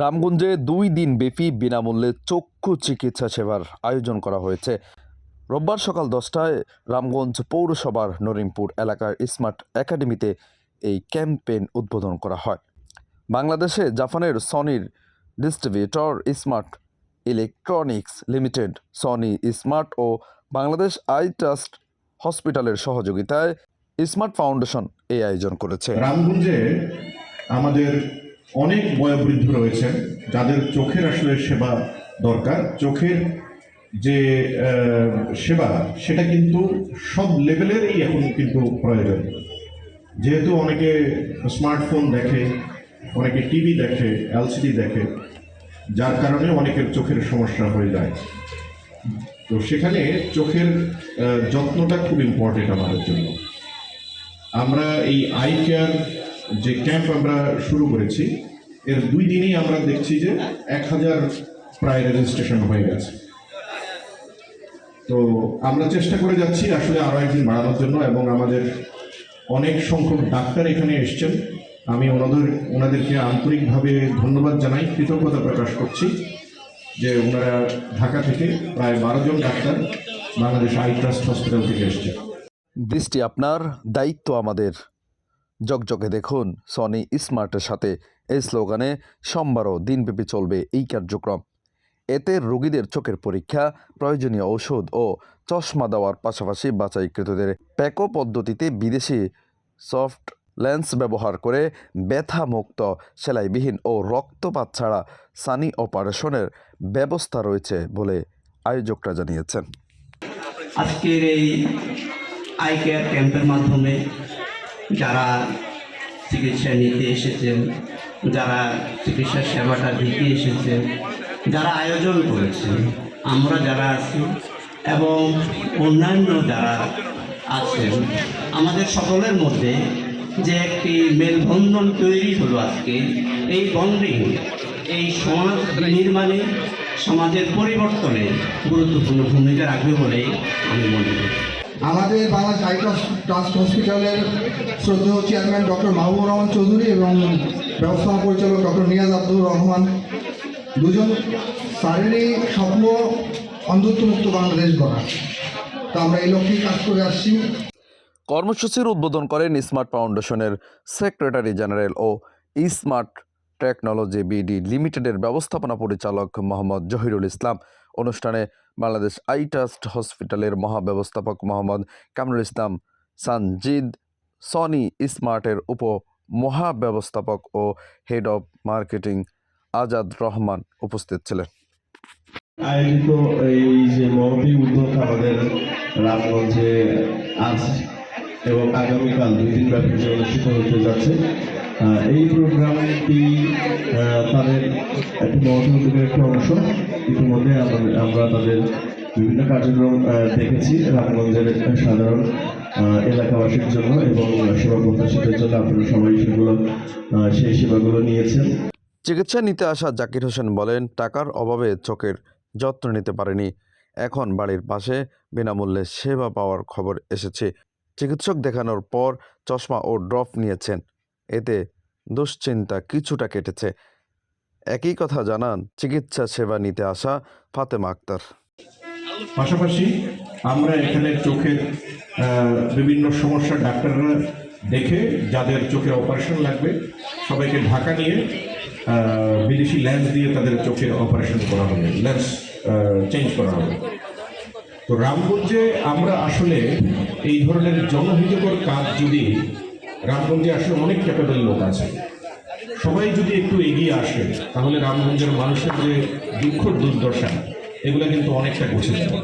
রামগঞ্জে দুই দিন ব্যাপী বিনামূল্যে চক্ষু চিকিৎসা সেবার আয়োজন করা হয়েছে। রোববার সকাল দশটায় রামগঞ্জ পৌরসভার নরিমপুর এলাকার স্মার্ট একাডেমিতে এই ক্যাম্পেইন উদ্বোধন করা হয়। বাংলাদেশে জাপানের সনির distributor smart electronics limited, Sony smart ও বাংলাদেশ আই ট্রাস্ট হসপিটালের সহযোগিতায় স্মার্ট ফাউন্ডেশন এই আয়োজন করেছে। রামগঞ্জে আমাদের অনেক বয়োবৃদ্ধ রয়েছেন, যাদের চোখের আসলে সেবা দরকার। চোখের যে সেবা, সেটা কিন্তু সব লেভেলেরই এখন কিন্তু প্রয়োজন। যেহেতু অনেকে স্মার্টফোন দেখে, অনেকে টিভি দেখে, এলসিডি দেখে, যার কারণে অনেকের চোখের সমস্যা হয়ে যায়। তো সেখানে চোখের যত্নটা খুব ইম্পর্টেন্ট আমাদের জন্য। আমরা এই আই কেয়ার যে ক্যাম্প আমরা শুরু করেছি, এর দুই দিনই আমরা দেখছি যে এক হাজার প্রায় রেজিস্ট্রেশন হয়ে গেছে। তো আমরা চেষ্টা করে যাচ্ছি আসলে আরও একদিন বাড়ানোর জন্য এবং আমাদের অনেক সংখ্যক ডাক্তার এখানে এসছেন। আমি ওনাদের, ওনাদেরকে আন্তরিকভাবে ধন্যবাদ জানাই, কৃতজ্ঞতা প্রকাশ করছি যে ওনারা ঢাকা থেকে প্রায় বারো জন doctor Bangladesh eye trust hospital থেকে এসছেন। দৃষ্টি আপনার দায়িত্ব আমাদের। জকজকে দেখুন, সনি স্মার্টের সাথে। এই স্লোগানে সোমবারও দিনব্যাপী চলবে এই কার্যক্রম। এতে রোগীদের চোখের পরীক্ষা, প্রয়োজনীয় ঔষধ ও চশমা দেওয়ার পাশাপাশি বাছাইকৃতদের প্যাকো পদ্ধতিতে বিদেশি সফট লেন্স ব্যবহার করে ব্যথামুক্ত সেলাইবিহীন ও রক্তপাত ছাড়া সানি অপারেশনের ব্যবস্থা রয়েছে বলে আয়োজকরা জানিয়েছেন। আজকের এই আই কেয়ার ক্যাম্পের মাধ্যমে যারা চিকিৎসা নিতে এসেছেন, যারা চিকিৎসা সেবাটা দিতে এসেছেন, যারা আয়োজন করেছেন, আমরা যারা আছি এবং অন্যান্য যারা আছেন, আমাদের সকলের মধ্যে যে একটি মেলবন্ধন তৈরি হলো আজকে, এই বন্ডিং এই সমাজ নির্মাণে, সমাজের পরিবর্তনে গুরুত্বপূর্ণ ভূমিকা রাখবে বলে আমি মনে করি। আমাদের বাংলাদেশ আই ট্রাস্ট হসপিটালের শ্রদ্ধেয় চেয়ারম্যান ডক্টর মাহবুবুর রহমান চৌধুরী এবং ব্যবস্থাপনা পরিচালক ডক্টর নিয়াজ আব্দুর রহমান। দুজন স্যারেরই স্বপ্ন অন্ধত্বমুক্ত বাংলাদেশ গড়া তো আমরা এই লক্ষ্যেই কাজ করে আসছি। কর্মসূচির উদ্বোধন করেন স্মার্ট ফাউন্ডেশনের সেক্রেটারি জেনারেল ও স্মার্ট টেকনোলজি বিডি লিমিটেডের ব্যবস্থাপনা পরিচালক মোহাম্মদ জহিরুল ইসলাম। অনুষ্ঠানে বাংলাদেশ আই ট্রাস্ট হসপিটালের মহাব্যবস্থাপক মোহাম্মদ কামরুল ইসলাম, সানজিদ সনি স্মার্টের উপ মহাব্যবস্থাপক ও head of marketing Azad Rahman উপস্থিত ছিলেন। আয়োজিত এই যে মহতি উদ্যোগ আমাদের রামগঞ্জে আজ এবং আগামীকাল দুই দিন ব্যাপী যে অনুষ্ঠিত হতে যাচ্ছে এই প্রোগ্রামটি তাদের একটি মহতি উদ্যোগের একটি অংশ। ইতিমধ্যে আমরা তাদের বিভিন্ন কার্যক্রম দেখেছি রামগঞ্জের সাধারণ এলাকাবাসীর জন্য এবং সেবা প্রত্যাশীদের জন্য আপনারা সবাই সেগুলো সেই সেবাগুলো নিয়েছেন। চিকিৎসা নিতে আসা জাকির হোসেন বলেন, টাকার অভাবে চোখের যত্ন নিতে পারেনি। এখন বাড়ির পাশে বিনামূল্যে সেবা পাওয়ার খবর এসেছে। চিকিৎসক দেখানোর পর চশমা ও ড্রপ নিয়েছেন। এতে দুশ্চিন্তা কিছুটা কেটেছে। একই কথা জানান, চিকিৎসা সেবা নিতে আসা ফাতেমা আক্তার। পাশাপাশি আমরা এখানে চোখের বিভিন্ন সমস্যা ডাক্তাররা দেখে, যাদের চোখে অপারেশন লাগবে, সবাইকে ঢাকা নিয়ে বিদেশি লেন্স দিয়ে তাদের চোখের অপারেশন করা হবে, ল্যান্স চেঞ্জ করা হবে। তো রামগঞ্জে আমরা আসলে এই ধরনের জনহিতকর কাজ যদি রামগঞ্জে আসলে অনেক ক্যাপেবল লোক আছে সবাই যদি একটু এগিয়ে আসে, তাহলে রামগঞ্জের মানুষের যে দুঃখ দুর্দশা, এগুলো কিন্তু অনেকটা ঘুষে যাবে